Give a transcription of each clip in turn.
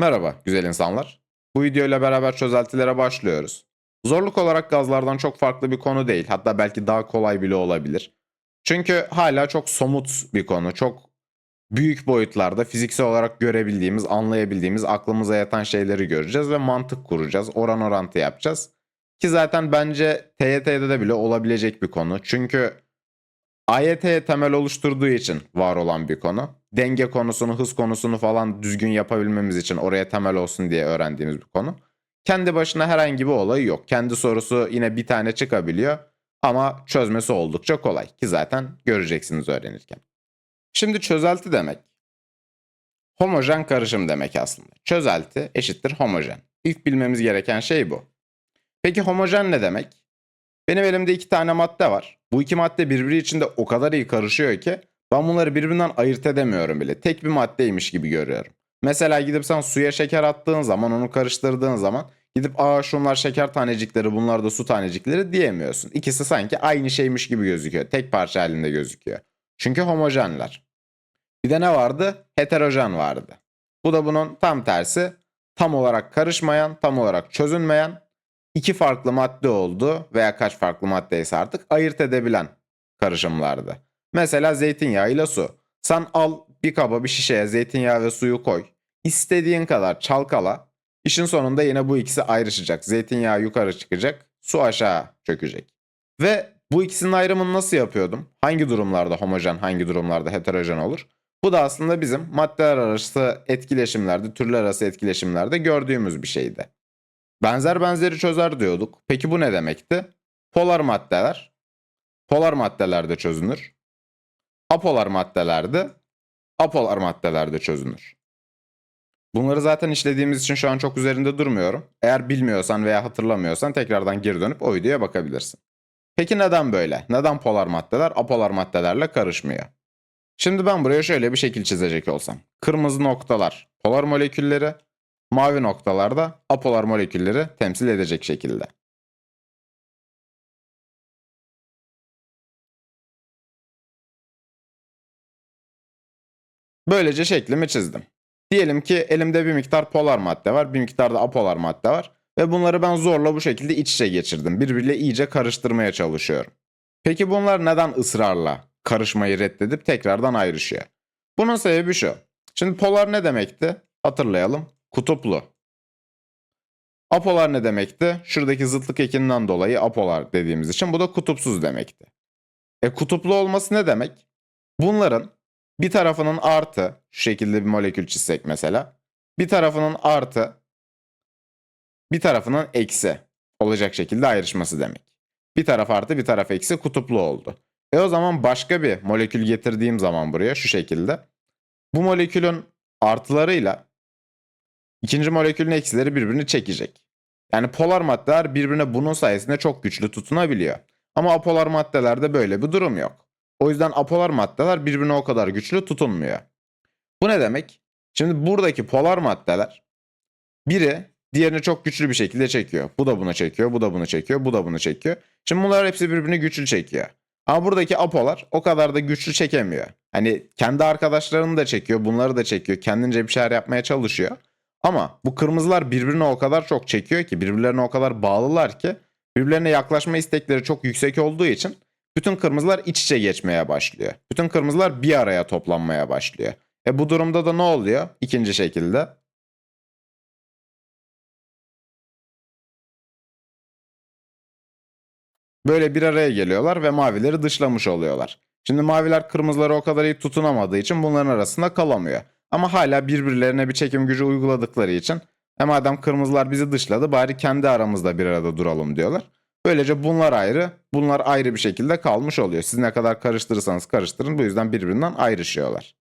Merhaba güzel insanlar. Bu videoyla beraber çözeltilere başlıyoruz. Zorluk olarak gazlardan çok farklı bir konu değil. Hatta belki daha kolay bile olabilir. Çünkü hala çok somut bir konu. Çok büyük boyutlarda fiziksel olarak görebildiğimiz, anlayabildiğimiz, aklımıza yatan şeyleri göreceğiz ve mantık kuracağız. Oran orantı yapacağız. Ki zaten bence TYT'de de bile olabilecek bir konu. Çünkü AYT'ye temel oluşturduğu için var olan bir konu. Denge konusunu, hız konusunu falan düzgün yapabilmemiz için oraya temel olsun diye öğrendiğimiz bir konu. Kendi başına herhangi bir olayı yok. Kendi sorusu yine bir tane çıkabiliyor ama çözmesi oldukça kolay ki zaten göreceksiniz öğrenirken. Şimdi çözelti demek homojen karışım demek aslında. Çözelti eşittir homojen. İlk bilmemiz gereken şey bu. Peki homojen ne demek? Benim elimde iki tane madde var. Bu iki madde birbiri içinde o kadar iyi karışıyor ki ben bunları birbirinden ayırt edemiyorum bile. Tek bir maddeymiş gibi görüyorum. Mesela gidip sen suya şeker attığın zaman, onu karıştırdığın zaman gidip aa şunlar şeker tanecikleri, bunlar da su tanecikleri diyemiyorsun. İkisi sanki aynı şeymiş gibi gözüküyor. Tek parça halinde gözüküyor. Çünkü homojenler. Bir de ne vardı? Heterojen vardı. Bu da bunun tam tersi. Tam olarak karışmayan, tam olarak çözünmeyen iki farklı madde oldu veya kaç farklı maddeyse artık ayırt edebilen karışımlardı. Mesela zeytinyağı ile su. Sen al bir kaba bir şişeye zeytinyağı ve suyu koy. İstediğin kadar çalkala. İşin sonunda yine bu ikisi ayrışacak. Zeytinyağı yukarı çıkacak, su aşağı çökecek. Ve bu ikisinin ayrımını nasıl yapıyordum? Hangi durumlarda homojen, hangi durumlarda heterojen olur? Bu da aslında bizim maddeler arası etkileşimlerde, türler arası etkileşimlerde gördüğümüz bir şeydi. Benzer benzeri çözer diyorduk. Peki bu ne demekti? Polar maddeler. Polar maddelerde çözünür. Apolar maddelerde apolar maddelerde çözünür. Bunları zaten işlediğimiz için şu an çok üzerinde durmuyorum. Eğer bilmiyorsan veya hatırlamıyorsan tekrardan geri dönüp o videoya bakabilirsin. Peki neden böyle? Neden polar maddeler apolar maddelerle karışmıyor? Şimdi ben buraya şöyle bir şekil çizecek olsam. Kırmızı noktalar polar molekülleri, mavi noktalarda apolar molekülleri temsil edecek şekilde. Böylece şeklimi çizdim. Diyelim ki elimde bir miktar polar madde var, bir miktar da apolar madde var ve bunları ben zorla bu şekilde iç içe geçirdim. Birbiriyle iyice karıştırmaya çalışıyorum. Peki bunlar neden ısrarla karışmayı reddedip tekrardan ayrışıyor? Bunun sebebi şu. Şimdi polar ne demekti? Hatırlayalım. Kutuplu. Apolar ne demekti? Şuradaki zıtlık ekinden dolayı apolar dediğimiz için bu da kutupsuz demekti. E kutuplu olması ne demek? Bunların bir tarafının artı, şu şekilde bir molekül çizsek mesela. Bir tarafının artı, bir tarafının eksi olacak şekilde ayrışması demek. Bir taraf artı, bir taraf eksi kutuplu oldu. E o zaman başka bir molekül getirdiğim zaman buraya şu şekilde. Bu molekülün artılarıyla ikinci molekülün eksileri birbirini çekecek. Yani polar maddeler birbirine bunun sayesinde çok güçlü tutunabiliyor. Ama apolar maddelerde böyle bir durum yok. O yüzden apolar maddeler birbirine o kadar güçlü tutunmuyor. Bu ne demek? Şimdi buradaki polar maddeler biri diğerini çok güçlü bir şekilde çekiyor. Bu da bunu çekiyor, bu da bunu çekiyor, bu da bunu çekiyor. Şimdi bunlar hepsi birbirini güçlü çekiyor. Ama buradaki apolar o kadar da güçlü çekemiyor. Hani kendi arkadaşlarını da çekiyor, bunları da çekiyor. Kendince bir şeyler yapmaya çalışıyor. Ama bu kırmızılar birbirine o kadar çok çekiyor ki, birbirlerine o kadar bağlılar ki birbirlerine yaklaşma istekleri çok yüksek olduğu için bütün kırmızılar iç içe geçmeye başlıyor. Bütün kırmızılar bir araya toplanmaya başlıyor. E bu durumda da ne oluyor? İkinci şekilde. Böyle bir araya geliyorlar ve mavileri dışlamış oluyorlar. Şimdi maviler kırmızıları o kadar iyi tutunamadığı için bunların arasında kalamıyor. Ama hala birbirlerine bir çekim gücü uyguladıkları için e madem kırmızılar bizi dışladı bari kendi aramızda bir arada duralım diyorlar. Böylece bunlar ayrı, bunlar ayrı bir şekilde kalmış oluyor. Siz ne kadar karıştırırsanız karıştırın bu yüzden birbirinden ayrışıyorlar.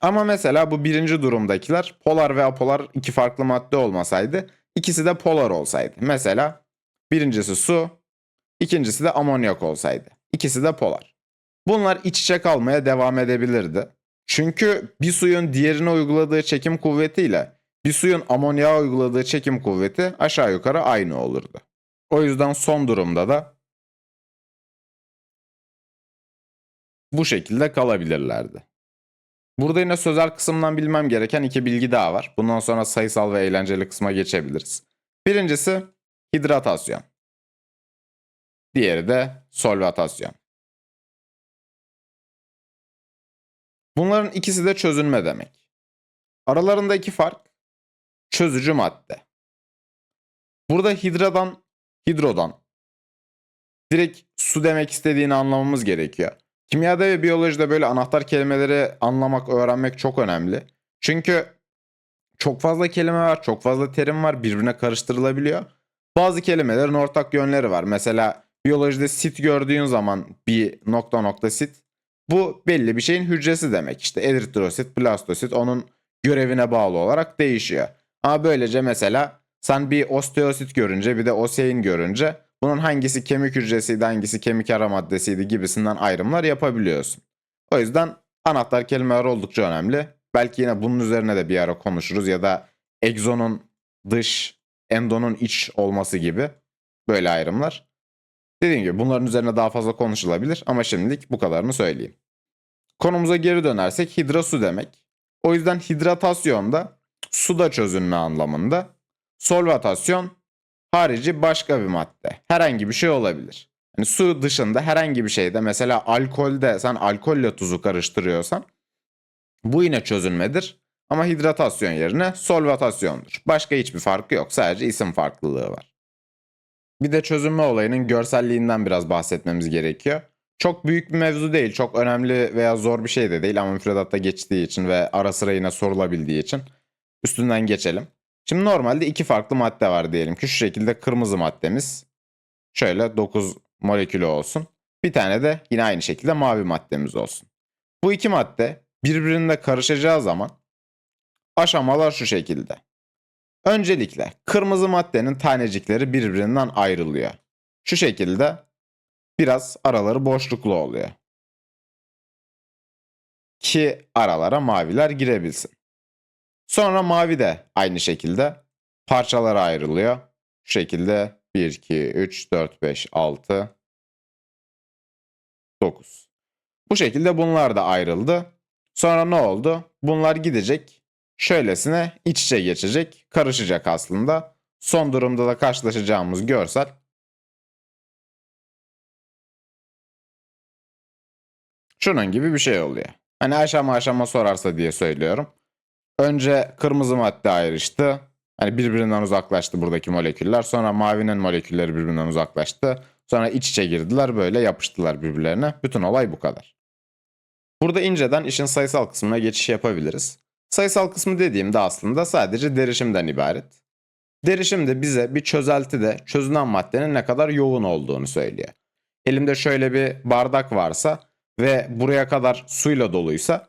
Ama mesela bu birinci durumdakiler polar ve apolar iki farklı madde olmasaydı ikisi de polar olsaydı. Mesela birincisi su, ikincisi de amonyak olsaydı. İkisi de polar. Bunlar iç içe kalmaya devam edebilirdi. Çünkü bir suyun diğerine uyguladığı çekim kuvvetiyle bir suyun amonyağa uyguladığı çekim kuvveti aşağı yukarı aynı olurdu. O yüzden son durumda da bu şekilde kalabilirlerdi. Burada yine sözel kısımdan bilmem gereken iki bilgi daha var. Bundan sonra sayısal ve eğlenceli kısma geçebiliriz. Birincisi hidratasyon. Diğeri de solvatasyon. Bunların ikisi de çözünme demek. Aralarındaki fark çözücü madde. Burada hidradan, hidrodan direkt su demek istediğini anlamamız gerekiyor. Kimyada ve biyolojide böyle anahtar kelimeleri anlamak, öğrenmek çok önemli. Çünkü çok fazla kelime var, çok fazla terim var, birbirine karıştırılabiliyor. Bazı kelimelerin ortak yönleri var. Mesela biyolojide sit gördüğün zaman bir nokta nokta sit bu belli bir şeyin hücresi demek. İşte eritrosit, blastosit onun görevine bağlı olarak değişiyor. Ama böylece mesela sen bir osteosit görünce bir de osein görünce bunun hangisi kemik hücresiydi hangisi kemik ara maddesiydi gibisinden ayrımlar yapabiliyorsun. O yüzden anahtar kelimeler oldukça önemli. Belki yine bunun üzerine de bir ara konuşuruz ya da egzonun dış, endonun iç olması gibi böyle ayrımlar. Dediğim gibi bunların üzerine daha fazla konuşulabilir ama şimdilik bu kadarını söyleyeyim. Konumuza geri dönersek hidra su demek. O yüzden hidratasyon da suda çözünme anlamında. Solvatasyon harici başka bir madde. Herhangi bir şey olabilir. Hani su dışında herhangi bir şeyde mesela alkolde sen alkolle tuzu karıştırıyorsan bu yine çözünmedir. Ama hidratasyon yerine solvatasyondur. Başka hiçbir farkı yok. Sadece isim farklılığı var. Bir de çözünme olayının görselliğinden biraz bahsetmemiz gerekiyor. Çok büyük bir mevzu değil, çok önemli veya zor bir şey de değil ama müfredatta geçtiği için ve ara sıra yine sorulabildiği için üstünden geçelim. Şimdi normalde iki farklı madde var diyelim ki şu şekilde kırmızı maddemiz şöyle 9 molekülü olsun. Bir tane de yine aynı şekilde mavi maddemiz olsun. Bu iki madde birbirine karışacağı zaman aşamalar şu şekilde. Öncelikle kırmızı maddenin tanecikleri birbirinden ayrılıyor. Şu şekilde biraz araları boşluklu oluyor. Ki aralara maviler girebilsin. Sonra mavi de aynı şekilde parçalara ayrılıyor. Şu şekilde 1, 2, 3, 4, 5, 6, 9. Bu şekilde bunlar da ayrıldı. Sonra ne oldu? Bunlar gidecek. Şöylesine iç içe geçecek. Karışacak aslında. Son durumda da karşılaşacağımız görsel şunun gibi bir şey oluyor. Hani aşama aşama sorarsa diye söylüyorum. Önce kırmızı madde ayrıştı. Hani birbirinden uzaklaştı buradaki moleküller. Sonra mavinin molekülleri birbirinden uzaklaştı. Sonra iç içe girdiler böyle yapıştılar birbirlerine. Bütün olay bu kadar. Burada inceden işin sayısal kısmına geçiş yapabiliriz. Sayısal kısmı dediğimde aslında sadece derişimden ibaret. Derişim de bize bir çözeltide çözünen maddenin ne kadar yoğun olduğunu söylüyor. Elimde şöyle bir bardak varsa ve buraya kadar suyla doluysa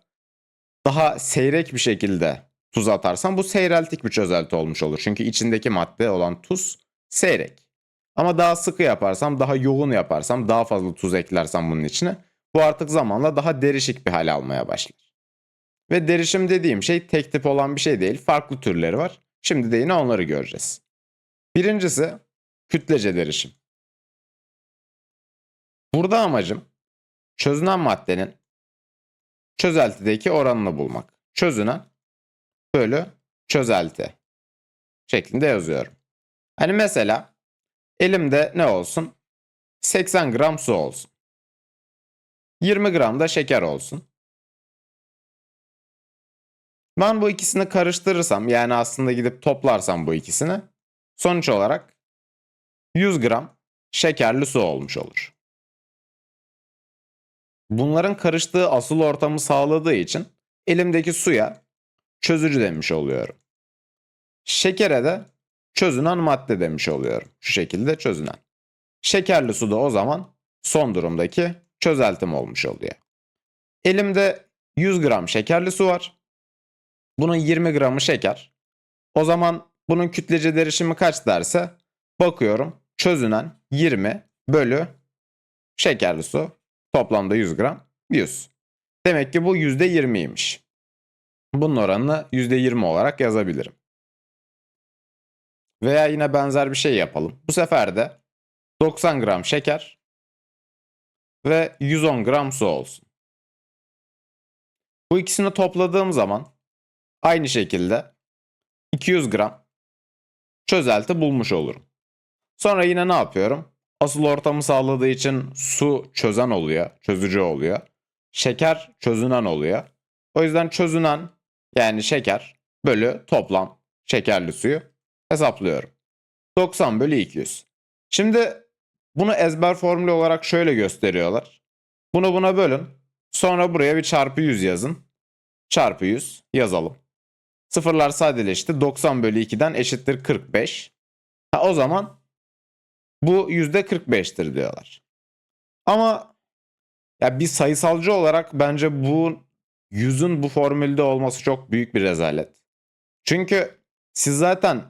daha seyrek bir şekilde tuz atarsam bu seyreltik bir çözelti olmuş olur. Çünkü içindeki madde olan tuz seyrek. Ama daha sıkı yaparsam, daha yoğun yaparsam, daha fazla tuz eklersem bunun içine bu artık zamanla daha derişik bir hal almaya başlar. Ve derişim dediğim şey tek tip olan bir şey değil. Farklı türleri var. Şimdi de yine onları göreceğiz. Birincisi kütlece derişim. Burada amacım çözünen maddenin çözeltideki oranını bulmak. Çözünen bölü çözelti şeklinde yazıyorum. Hani mesela elimde ne olsun? 80 gram su olsun. 20 gram da şeker olsun. Ben bu ikisini karıştırırsam yani aslında gidip toplarsam bu ikisini sonuç olarak 100 gram şekerli su olmuş olur. Bunların karıştığı asıl ortamı sağladığı için elimdeki suya çözücü demiş oluyorum. Şekere de çözünen madde demiş oluyorum. Şu şekilde çözünen. Şekerli su da o zaman son durumdaki çözeltim olmuş oluyor. Elimde 100 gram şekerli su var. Bunun 20 gramı şeker. O zaman bunun kütlece derişimi kaç derse bakıyorum çözünen 20 bölü şekerli su toplamda 100 gram 100. Demek ki bu %20'ymiş. Bunun oranını %20 olarak yazabilirim. Veya yine benzer bir şey yapalım. Bu sefer de 90 gram şeker ve 110 gram su olsun. Bu ikisini topladığım zaman aynı şekilde 200 gram çözelti bulmuş olurum. Sonra yine ne yapıyorum? Asıl ortamı sağladığı için su çözen oluyor, çözücü oluyor. Şeker çözünen oluyor. O yüzden çözünen yani şeker bölü toplam şekerli suyu hesaplıyorum. 90 bölü 200. Şimdi bunu ezber formülü olarak şöyle gösteriyorlar. Bunu buna bölün. Sonra buraya bir çarpı 100 yazın. Çarpı 100 yazalım. Sıfırlar sadeleşti. 90 bölü 2'den eşittir 45. Ha, o zaman bu yüzde 45'tir diyorlar. Ama ya bir sayısalcı olarak bence bu yüzün bu formülde olması çok büyük bir rezalet. Çünkü siz zaten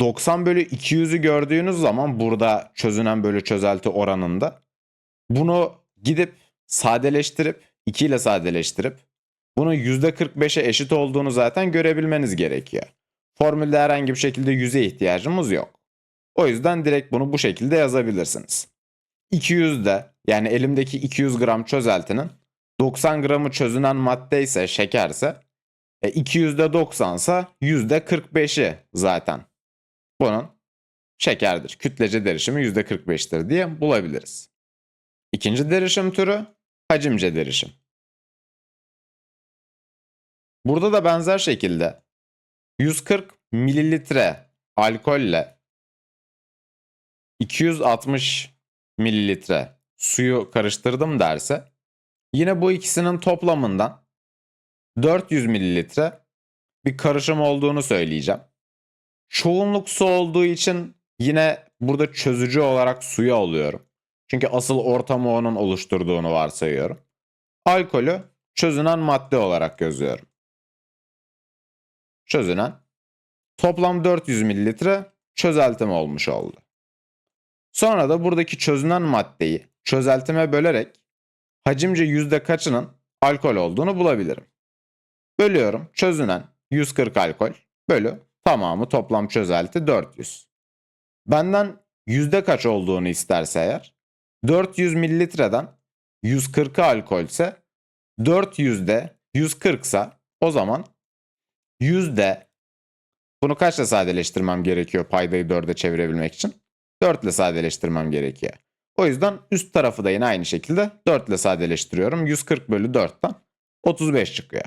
90 bölü 200'ü gördüğünüz zaman burada çözünen bölü çözelti oranında bunu gidip sadeleştirip 2 ile sadeleştirip bunun %45'e eşit olduğunu zaten görebilmeniz gerekiyor. Formülde herhangi bir şekilde yüze ihtiyacımız yok. O yüzden direkt bunu bu şekilde yazabilirsiniz. 200 de yani elimdeki 200 gram çözeltinin 90 gramı çözünen madde ise şekerse e 200'de 90 ise %45'i zaten bunun şekerdir. Kütlece derişimi %45'tir diye bulabiliriz. İkinci derişim türü hacimce derişim. Burada da benzer şekilde 140 mililitre alkolle 260 mililitre suyu karıştırdım derse yine bu ikisinin toplamından 400 mililitre bir karışım olduğunu söyleyeceğim. Çoğunluk su olduğu için yine burada çözücü olarak suyu alıyorum. Çünkü asıl ortamı onun oluşturduğunu varsayıyorum. Alkolü çözünen madde olarak yazıyorum. Çözünen. Toplam 400 mililitre çözeltim olmuş oldu. Sonra da buradaki çözünen maddeyi çözeltime bölerek hacimce yüzde kaçının alkol olduğunu bulabilirim. Bölüyorum. Çözünen 140 alkol bölü tamamı toplam çözelti 400. Benden yüzde kaç olduğunu isterse eğer 400 mililitreden 140'ı alkolse 400'de 140 ise o zaman yüzde bunu kaçla sadeleştirmem gerekiyor paydayı 4'e çevirebilmek için? 4 ile sadeleştirmem gerekiyor. O yüzden üst tarafı da yine aynı şekilde 4 ile sadeleştiriyorum. 140 bölü 4'ten 35 çıkıyor.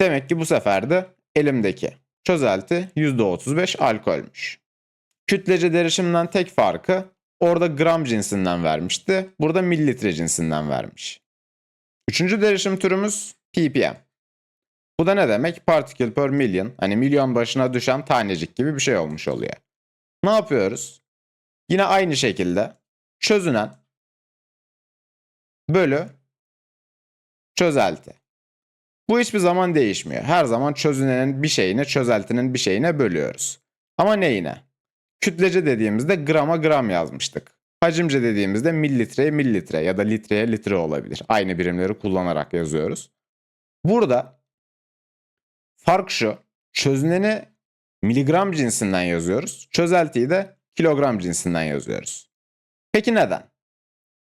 Demek ki bu sefer de elimdeki çözelti %35 alkolmüş. Kütlece derişimden tek farkı orada gram cinsinden vermişti. Burada mililitre cinsinden vermiş. Üçüncü derişim türümüz ppm. Bu da ne demek? Particle per million. Hani milyon başına düşen tanecik gibi bir şey olmuş oluyor. Ne yapıyoruz? Yine aynı şekilde çözünen bölü çözelti. Bu hiçbir zaman değişmiyor. Her zaman çözünenin bir şeyine, çözeltinin bir şeyine bölüyoruz. Ama neyine? Kütlece dediğimizde grama gram yazmıştık. Hacimce dediğimizde mililitreye mililitre ya da litreye litre olabilir. Aynı birimleri kullanarak yazıyoruz. Burada fark şu. Çözüneni miligram cinsinden yazıyoruz. Çözeltiyi de kilogram cinsinden yazıyoruz. Peki neden?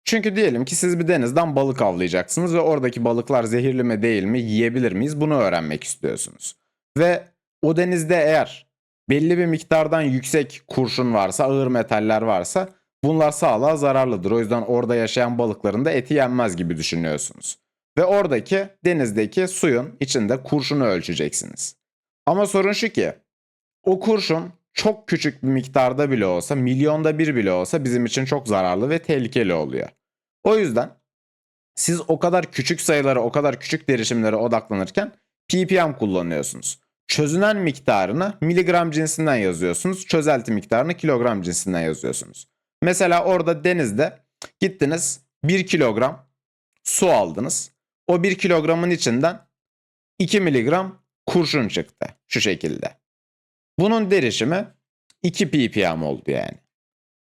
Çünkü diyelim ki siz bir denizden balık avlayacaksınız ve oradaki balıklar zehirli mi değil mi yiyebilir miyiz bunu öğrenmek istiyorsunuz. Ve o denizde eğer belli bir miktardan yüksek kurşun varsa, ağır metaller varsa bunlar sağlığa zararlıdır. O yüzden orada yaşayan balıkların da eti yenmez gibi düşünüyorsunuz. Ve oradaki denizdeki suyun içinde kurşunu ölçeceksiniz. Ama sorun şu ki o kurşun çok küçük bir miktarda bile olsa, milyonda bir bile olsa bizim için çok zararlı ve tehlikeli oluyor. O yüzden siz o kadar küçük sayılara, o kadar küçük derişimlere odaklanırken ppm kullanıyorsunuz. Çözünen miktarını miligram cinsinden yazıyorsunuz. Çözelti miktarını kilogram cinsinden yazıyorsunuz. Mesela orada denizde gittiniz 1 kilogram su aldınız. O 1 kilogramın içinden 2 miligram kurşun çıktı şu şekilde. Bunun derişimi 2 ppm oldu yani.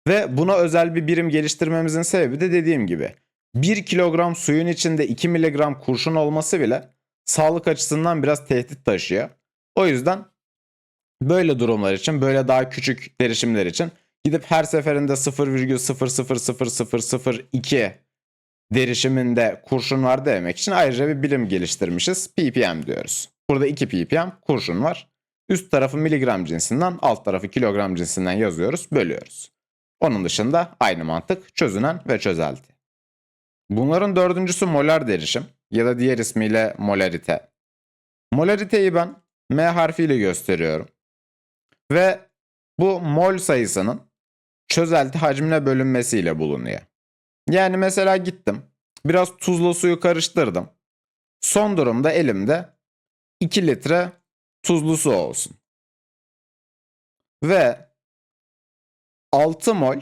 Ve buna özel bir birim geliştirmemizin sebebi de dediğim gibi 1 kilogram suyun içinde 2 miligram kurşun olması bile sağlık açısından biraz tehdit taşıyor. O yüzden böyle durumlar için böyle daha küçük derişimler için gidip her seferinde 0,00002 derişiminde kurşun var demek için ayrıca bir birim geliştirmişiz. ppm diyoruz. Burada 2 ppm kurşun var. Üst tarafı miligram cinsinden, alt tarafı kilogram cinsinden yazıyoruz, bölüyoruz. Onun dışında aynı mantık çözünen ve çözelti. Bunların dördüncüsü molar derişim ya da diğer ismiyle molarite. Molariteyi ben M harfiyle gösteriyorum. Ve bu mol sayısının çözelti hacmine bölünmesiyle bulunuyor. Yani mesela gittim, biraz tuzla suyu karıştırdım. Son durumda elimde 2 litre tuzlu su olsun. Ve 6 mol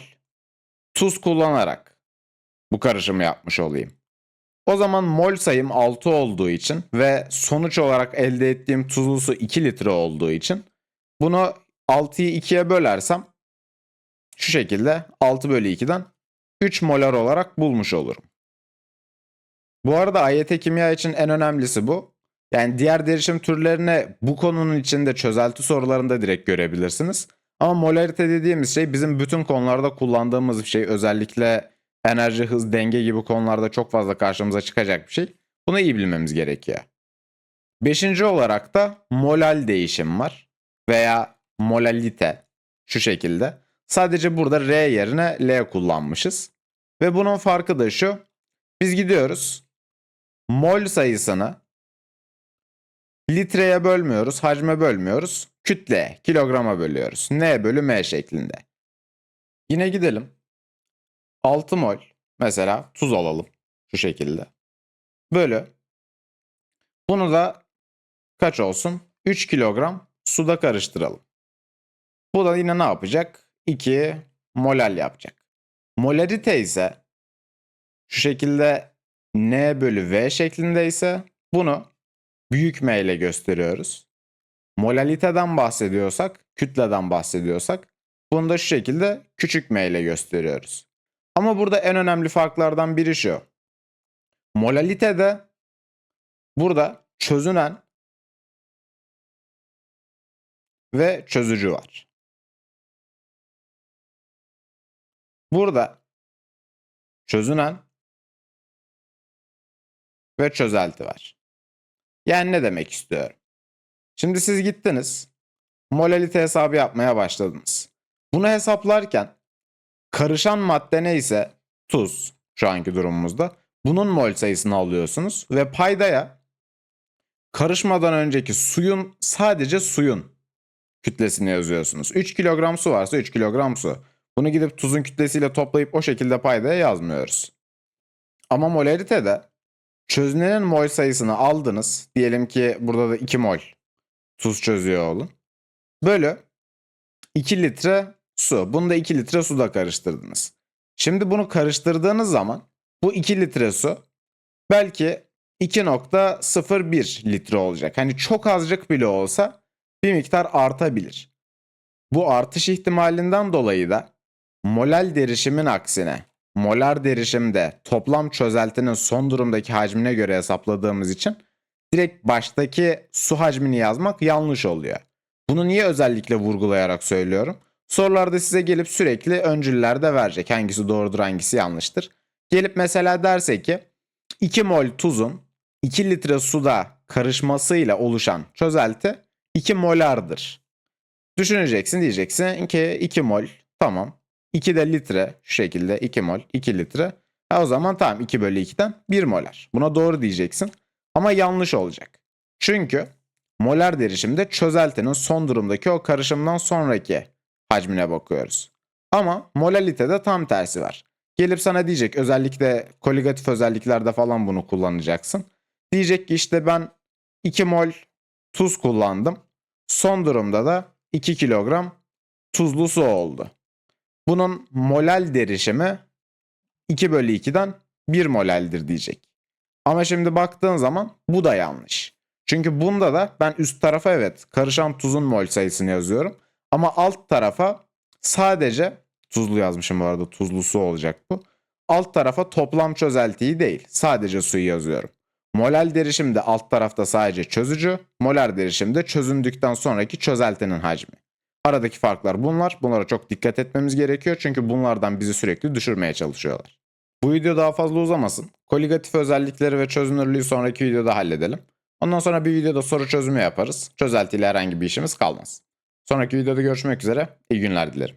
tuz kullanarak bu karışımı yapmış olayım. O zaman mol sayım 6 olduğu için ve sonuç olarak elde ettiğim tuzlu su 2 litre olduğu için bunu 6'yı 2'ye bölersem şu şekilde 6 bölü 2'den 3 molar olarak bulmuş olurum. Bu arada AYT kimya için en önemlisi bu. Yani diğer derişim türlerini bu konunun içinde çözelti sorularında direkt görebilirsiniz. Ama molarite dediğimiz şey bizim bütün konularda kullandığımız bir şey. Özellikle enerji, hız, denge gibi konularda çok fazla karşımıza çıkacak bir şey. Bunu iyi bilmemiz gerekiyor. Beşinci olarak da molal değişim var. Veya molalite şu şekilde. Sadece burada R yerine L kullanmışız. Ve bunun farkı da şu. Biz gidiyoruz. Mol sayısını litreye bölmüyoruz, hacme bölmüyoruz. Kütle, kilograma bölüyoruz. N bölü M şeklinde. Yine gidelim. 6 mol mesela tuz alalım şu şekilde. Bölü. Bunu da kaç olsun? 3 kilogram suda karıştıralım. Bu da yine ne yapacak? 2 molal yapacak. Molarite ise şu şekilde N bölü V şeklinde ise bunu büyük M ile gösteriyoruz. Molaliteden bahsediyorsak, kütleden bahsediyorsak bunu da şu şekilde küçük m ile gösteriyoruz. Ama burada en önemli farklardan biri şu. Molalitede burada çözünen ve çözücü var. Burada çözünen ve çözelti var. Yani ne demek istiyorum? Şimdi siz gittiniz. Molalite hesabı yapmaya başladınız. Bunu hesaplarken karışan madde neyse tuz şu anki durumumuzda bunun mol sayısını alıyorsunuz ve paydaya karışmadan önceki suyun sadece suyun kütlesini yazıyorsunuz. 3 kilogram su varsa 3 kilogram su. Bunu gidip tuzun kütlesiyle toplayıp o şekilde paydaya yazmıyoruz. Ama molaritede çözünenin mol sayısını aldınız. Diyelim ki burada da 2 mol tuz çözüyor olun. Bölü 2 litre su. Bunu da 2 litre suda karıştırdınız. Şimdi bunu karıştırdığınız zaman bu 2 litre su belki 2.01 litre olacak. Hani çok azıcık bile olsa bir miktar artabilir. Bu artış ihtimalinden dolayı da molal derişimin aksine molar derişimde toplam çözeltinin son durumdaki hacmine göre hesapladığımız için direkt baştaki su hacmini yazmak yanlış oluyor. Bunu niye özellikle vurgulayarak söylüyorum? Sorularda size gelip sürekli öncüllerde verecek. Hangisi doğrudur hangisi yanlıştır. Gelip mesela derse ki 2 mol tuzun 2 litre suda karışmasıyla oluşan çözelti 2 molardır. Düşüneceksin diyeceksin ki 2 mol tamam. 2 de litre şu şekilde 2 mol 2 litre. Ha o zaman tamam 2 bölü 2'den 1 molar. Buna doğru diyeceksin. Ama yanlış olacak. Çünkü molar derişimde çözeltinin son durumdaki o karışımdan sonraki hacmine bakıyoruz. Ama molalitede tam tersi var. Gelip sana diyecek özellikle koligatif özelliklerde falan bunu kullanacaksın. Diyecek ki işte ben 2 mol tuz kullandım. Son durumda da 2 kilogram tuzlu su oldu. Bunun molal derişimi 2 bölü 2'den 1 molaldir diyecek. Ama şimdi baktığın zaman bu da yanlış. Çünkü bunda da ben üst tarafa evet karışan tuzun mol sayısını yazıyorum. Ama alt tarafa sadece tuzlu yazmışım bu arada tuzlu su olacak bu. Alt tarafa toplam çözeltiyi değil sadece suyu yazıyorum. Molal derişimde alt tarafta sadece çözücü, molar derişimde çözündükten sonraki çözeltinin hacmi. Aradaki farklar bunlar. Bunlara çok dikkat etmemiz gerekiyor çünkü bunlardan bizi sürekli düşürmeye çalışıyorlar. Bu video daha fazla uzamasın. Koligatif özellikleri ve çözünürlüğü sonraki videoda halledelim. Ondan sonra bir videoda soru çözümü yaparız. Çözeltiyle herhangi bir işimiz kalmaz. Sonraki videoda görüşmek üzere. İyi günler dilerim.